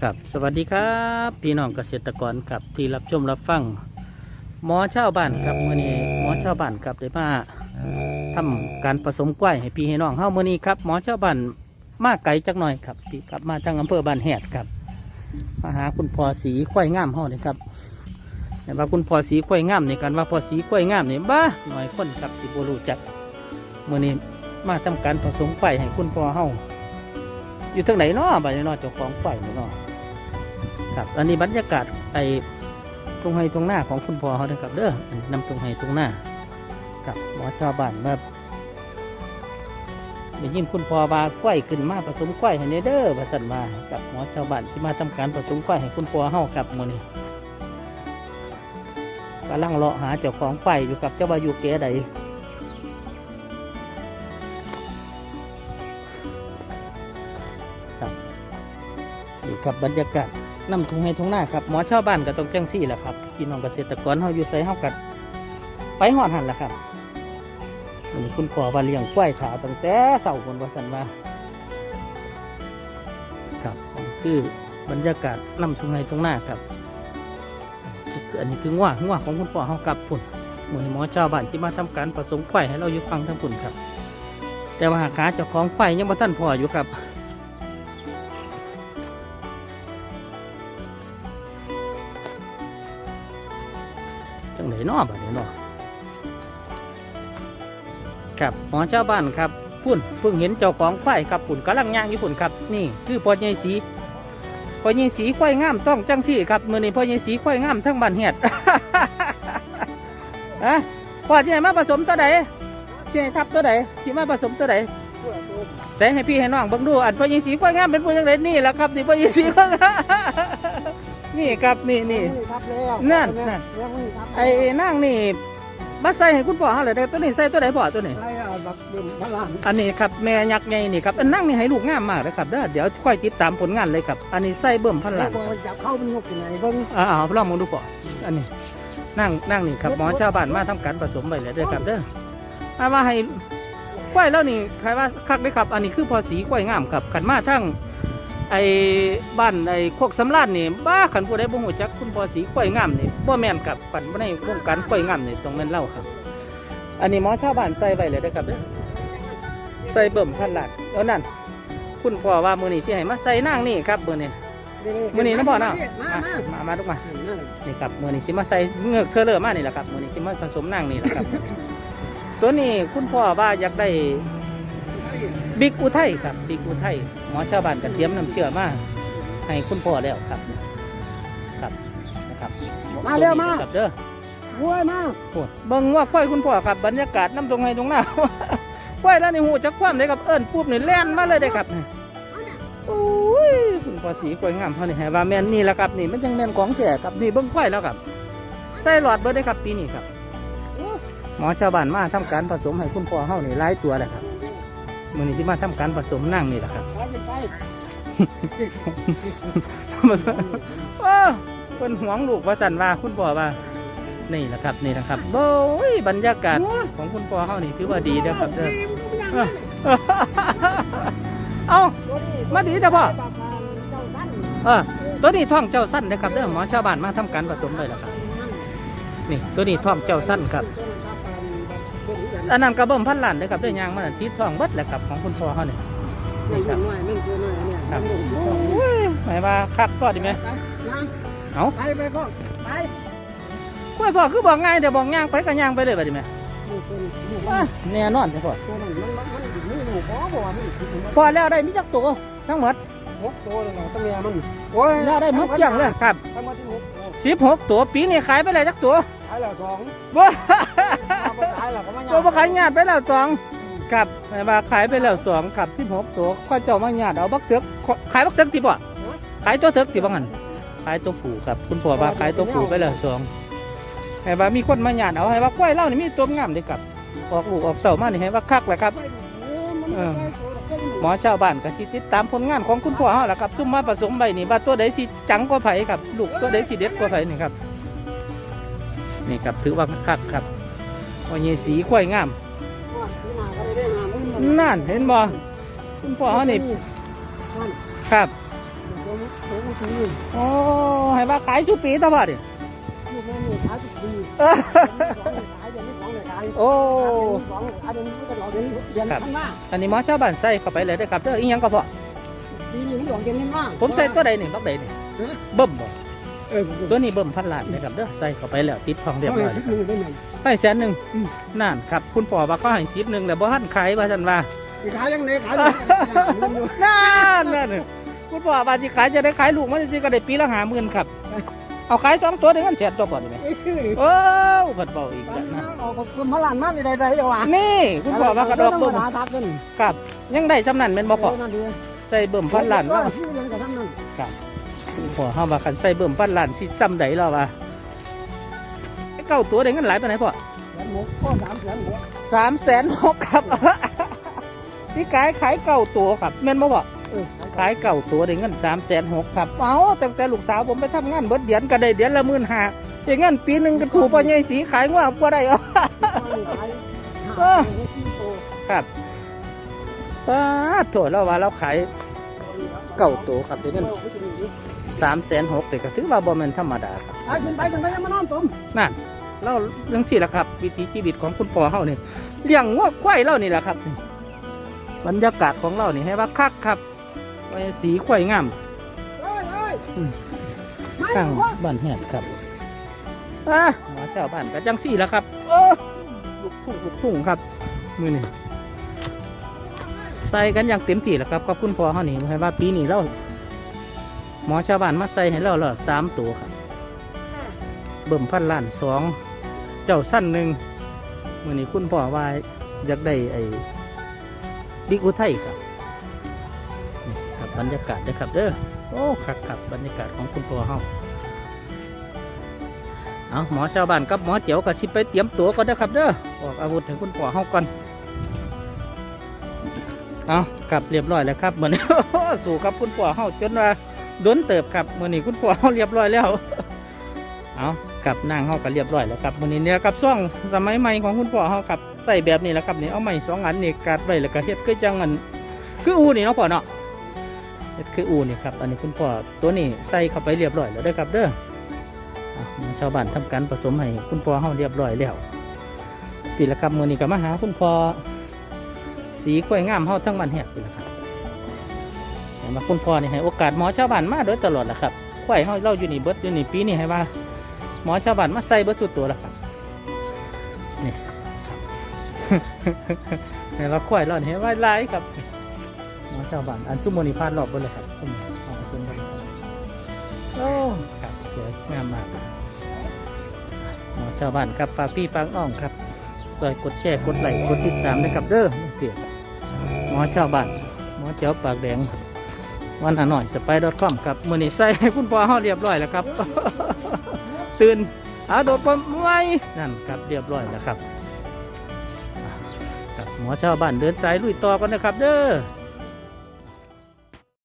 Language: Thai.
ครับสวัสดีครับ พี่น้องเกษตรกรครับที่รับชมรับฟังหมอชาวบ้านครับมื่อนี้หมอชาวบ้านครับได้มาทำการผสมกล้วยให้พี่ให้น้องเฮามื่อนี้ครับหมอชาวบ้านมาไกลจักหน่อยครับที่กลับมาทางอำเภอบ้านแหดครับมาหาคุณพ่อสีกล้วยงามเฮาเลยครับแต่ว่าคุณพ่อสีกล้วยงามในการว่าพ่อสีกล้วยงามเนี่ยบ้าหน่อยคนครับที่บรูจักมื่อนี้มาทำการผสมกล้วยให้คุณพ่อเฮา อยู่ทางไหนเนาะบัดนี้เนาะเจ้าของไฟเนาะครับอันนี้บรรยากาศไอ้ตรงไห้ตรงหน้าของคุณพ่อเขาเด้อครับเด้ออันนี้นำตรงไห้ตรงหน้ากับหมอชาวบ้านมาได้ยินคุณพ่อว่าไฟขึ้นมาผสมไฟให้แน่เด้อพระสันมากับหมอชาวบ้านที่มาทำการผสมไฟให้คุณพ่อเฮากับมื้อนี้กำลังเลาะหาเจ้าของไฟอยู่กับเจ้าบาอยู่แก่ใด อยู่กับบรรยากาศน้ำทุ่งให้ทุ่งหน้าครับหมอชาวบ้านก็ต้องจังซี่แหละครับพี่น้องเกษตรกรเฮาอยู่ใส่เฮากัดไปหอดหันแหละครับวันนี้คุณพ่อว่าเลี้ยงกล้วยถาตั้งแต่เสาร์คนว่าสันว่าครับคือบรรยากาศน้ำทุ่งให้ทุ่งหน้าครับอันนี้คือง่วง่วของคุณพ่อเฮากับพุ่นหมือหมอชาวบ้านที่มาทำการผสมควยให้เราอยู่ฟังทั้งพุ่นครับ แต่ว่าหากาเจ้าของควายยังบ่ท่านพ่ออยู่ครับ จังไหนนอบัดนี้นาะครับหมอชาวบ้านครับพุ่นเพิ่งเห็นเจ้าของควายครับพุ่นกำลังย่างอยู่พุ่นครับนี่คือพ่อใหญ่สีพ่อใหญ่สีควายงามต้องจังสี่ครับมือนี้พ่อใหญ่สีควายงามทั้งบ้านเฮ็ดอะพ่อที่ไหนมาผสมตัวใดที่ไหนทับตัวใดที่มาผสมตัวใดแต่ให้พี่ให้น้องเบิ่งดูอันพ่อใหญ่สีควายงามเป็นผู้จังไดนี่แหละครับนี่พ่อใหญ่สีควายงาม นี่ครับนี่นี่ครับแล้วนั่นนั่นยังไม่ครับไอ้นั่งนี่มาใส่ให้คุณพ่อเขาเลยได้ตัวนี้ใส่ตัวไหนพ่อตัวนี้ไรอะบักดุมพลังอันนี้ครับแม่ยักษ์ใหญ่นี่ครับอันนั่งนี่ให้ลูกงามมากเลยครับเด้อเดี๋ยวค่อยติดตามผลงานเลยครับ อันนี้ใส่เบิ่มพันหลังบอจับเข้ามันงกยังไงเบิ้งอ่าเอาลองมองดูพ่ออันนี้ นั่งนั่งนี่ครับหมอชาวบ้านมาทำการผสมไปเลยเด้อครับเด้อเอามาให้กล้วยแล้วนี่ใครว่าคักได้ครับ อันนี้คือพอสีกล้วยงามครับขันมาทั้ง ไอ้บ้านไอ้โคกสำรานนี่บ้าขันผู้ใดบ่ฮู้จักคุณพอสีกล้วยงามนี่บ่แม่นครับขันบ่ในวงการกล้วยงามนี่ต้องแม่นเล่าครับ อันนี้หมอชาวบ้านใส่ไว้เลยนะครับเด้อใส่เบิ่มพันหลาดแล้วนั่น คุณพ่อว่ามือนี้สิให้มาใส่นั่งนี่ครับมือนี้มือนี้นะพ่อเนาะมามามามามาทุกมานั่นนี่ครับมือนี้สิมาใส่เงือกเทอเลอร์มานี่แหละครับมือนี้สิมาผสมนั่งนี่แหละครับ ตัวนี้คุณพ่อว่าอยากได้บิ๊กอุทัยครับบิ๊กอุทัย อชาวบ้านกระเทียมน้ำเชื่อมาให้คุณพ่อแล้วครับ ครับนะครับมาเร็วมาครับเด้อวัวมาโอ้ยเบิ่งว่าควายคุณพ่อครับบรรยากาศน้ำตรงไห้ตรงหน้าควายแล้วนี่หูจักความเลยครับเอิ้นปุ๊บนี่แล่นมาเลยได้ครับนี่โอ้ยคุณพ่อสีควายงามเขานี่ให้ว่าแม่นนี่แหละครับนี่มันจังแม่นของแท้ครับนี่เบิ่งควายแล้วครับใส่หลอดเบิดได้ครับปีนี้ครับหมอชาวบ้านมาทำการผสมให้คุณพ่อเฮานี่หลายตัวเลยครับ มื้อนี้ที่มาทำการผสมนั่งนี่แหละครับไปไปโอ้เป็นห่วงลูกว่าสันว่าคุณพ่อว่า นี่แหละครับนี่นะครับโอ้ยบรรยากาศของคุณพ่อเขานี่ถือว่าดีนะครับเด้อเอามาดีจ้ะพ่อเออตัวนี้ท่องเจ้าสั้นนะครับเด้อหมอชาวบ้านมาทำการผสมเลยละครับ นี่ตัวนี้ท่องเจ้าสั้นครับ อันนั้นกระเบิ่มพันล้านนะครับเด้อยางมันติดท่องเบิดแหละครับของคุณพ่อเขาเนี่ยนี่ครับน้อยมันคือน้อยเนี่ยครับโอ้ยหมายว่าครับก็ดีไหมเอาไปไปก็ไปกล้วยพ่อคือบอกง่ายเดี๋ยวบอกย่างไปก็ย่างไปเลยไปดีไหมว้าแน่นอนจ้ะพ่อตัวมันมันมันมันหนูขอบอกว่ามันพอแล้วได้มีจักตัวทั้งหมดหกตัวเลยตั้งเมียมันโอ้ยแล้วได้หมดเกลี้ยงเลยครับทั้งหมดที่หกสิบหกตัวปีนี้ขายไปเลยจักตัวขายแล้วสองว้าขายแล้วก็มาตัวมาขายญาติไปแล้วสองครับหมายว่าขายไปแล้วสองครับสิบหกตัวข้าเจ้ามาญาติเอาบักเถือกขายบักเถือกติบ่ขายตัวเถือกติบ่งันขายตัวผูครับคุณพ่อว่าขายตัวผูไปแล้วสองให้ว่ามีคนมาญาติเอาให้ว่ากล้วยเล่านี่มีตัวงามเด้ครับออกลูกออกเต่ามานี่ให้ว่าคักแหละครับหมอชาวบ้านก็สิติดตามผลงานของคุณพ่อเฮาล่ะครับซุ่มมาผสมใบนี่ว่าตัวใดสิจังกว่าไผครับ ลูกตัวใดสิเด็ดกว่าไผนี่ครับ นี่ครับถือว่าคักครับ ว่าเยสีข้อยงาม นั่นเห็นบ่คุณพ่อเฮานี่ครับโอ้โหโอ้ให้ว่าขายทุกปีตะบ่ดิลูกแม่นี่ขายทุกปีเออขายเดือนนี้สองเลยขายโอ้สองขายเดือนนี้ก็เราเดือนเดือนข้างหน้าอันนี้หมอชาวบ้านใส่เข้าไปเลยได้อครับเด้ออีหยังก็พอปีนี้มันหยองเดือนข้างหน้าผมใส่ตัวใดนี่บักใดนี่เบิ่มบ่ เออตัวนี้เบิ่มพันล้านเลยครับเด้อใส่เข้าไปแล้วติดทองเรียบร้อยคิดมือได้ไหมไปแสนหนึ่งนั่นครับ คุณพ่อว่าก็ให้สิบหนึ่งแต่บ่ทันขายว่าฉันว่าขายยังไงขายนั่นนั่นคุณพ่อว่าสิขายจะได้ขายลูกมันสิก็ได้ปีละห้าหมื่นครับเอาขายสองตัวได้เงินแสนตัวก่อนดีไหมไอ้ชื่อโอ้เพิ่นเบาอีกแล้วนะออกคนมาลานมากเลยได้ได้ยังวะนี่คุณพ่อว่ากระดอกเบิ่มหาทักกันครับ ยังได้จำนั้นแม่นบ่พ่อนั่นดีใส่เบิ่มพันล้านว่าชื่อเรียนกับท่านนั่ นคุณพ่อเฮาว่าคันใส่เบิ่มพันล้านสิจำได้แล้วว่าเก้าตัวได้เงินหลายปานไหนพ่อแสนหกก็สามแสนหกสามแสนหกครับ พี่ขายขายเก่าตัวครับแม่นบ่พ่อเออขายเก่าตัวได้เงินสามแสนหกครับเอาตั้งแต่ลูกสาวผมไปทำงานเบิดเดือนก็ได้เดือนละหมื่นห้าได้เงินปีหนึ่งก็ถูกพ่อใหญ่สีขายว่าบ่ได้เหรอครับป้าดโถเราว่าเราขายเก่าตัวครับได้เงิน สามแสนหกแต่ก็ถือว่าบ่แม่นธรรมดาครับไปขึ้นไปขึ้นไปยังมานอนตุ่มนั่นเราเรื่องสิละครับ วิถีชีวิตของคุณพ่อเฮานี่เลี้ยงวัวควายเรานี่แหละครับบรรยากาศของเรานี่ให้ว่าคักครับไว้สีควายงามเฮ้ยเฮ้ยข้างบ้านแหดครับอะหมอชาวบ้านก็จังสี่แล้วครับเออลูกทุ่งลูกทุ่งครับ มือนี่ใส่กันอย่างเต็มที่แล้วครับกับคุณพ่อเขานี่ให้ว่าปีนี้เรา หมอชาวบ้านมาใส่ให้เราแล้วสามตัวครับเบิ่มพันล้านสองเจ้าสั้นหนึ่งมือนี้คุณพ่อว่าอยากได้ไอ้บิ๊กอุทัยครับนี่ครับบรรยากาศเด้อครับเด้อโอ้ครับครับบรรยากาศของคุณพ่อเฮาเอาหมอชาวบ้านกับหมอเจียวก็สิไปเตรียมตัวก่อนเด้อครับเด้อออกอาวุธให้คุณพ่อเฮาก่อนเอากลับเรียบร้อยแล้วครับเหมือนสู่กับคุณพ่อเฮาจนว่า โดนเติบครับมื่อนี้คุณพ่อเฮาเรียบร้อยแล้ว เอากับนั่งเฮาก็เรียบร้อยแล้วครับมื่อนี้เนี่ยกับซ่องสมัยใหม่ของคุณพ่อเฮาครับใส่แบบนี้แหละครับนี่เอาไม้สองอันนี่กาดไว้แล้วก็เฮ็ดคือจังอันคืออูนี่เนาะพ่อเนาะเฮ็ดคืออูนี่ครับอันนี้คุณพ่อตัวนี้ใส่เข้าไปเรียบร้อยแล้วเด้ครับเด้อชาวบ้านทำการผสมให้คุณพ่อเฮาเรียบร้อยแล้วปีละครับมื้อนี้ก็มาหาคุณพ่อสีกล้วยงามเฮาทั้งบ้านแฮกปีละครับ เห็นว่าคุณพ่อนี่ให้โอกาสหมอชาวบ้านมาโดยตลอดแหละครับควายเฮาเราอยู่นี่เบิดอยู่นี่ปีนี้ให้ว่า หมอชาวบ้านมาใส่เบิดสุดตัวแล้วครับนี่ให้ว่าควายเรานี่ให้ว่าลายครับหมอชาวบ้านอันซุมโมนิพาดรอบบนเลยครับซุมอ๋อซุมโมนิโอ้ครับสวยงามมากหมอชาวบ้านครับปากพี่ปากน้องครับกดกดแชร์กดไลค์กดติดตามนะครับเด้อเพียหมอชาวบ้านหมอเจ้าปากแดง วันหาหน่อยสไปดอทคอมครับมือนี้ใส่ให้คุณพ่อเฮาเรียบร้อยแล้วครับ ตื่นอาโดดปมไว้นั่นครับเรียบร้อยแล้วครับกับหมอชาวบ้านเดินสายลุยต่อกันนะครับ เด้อ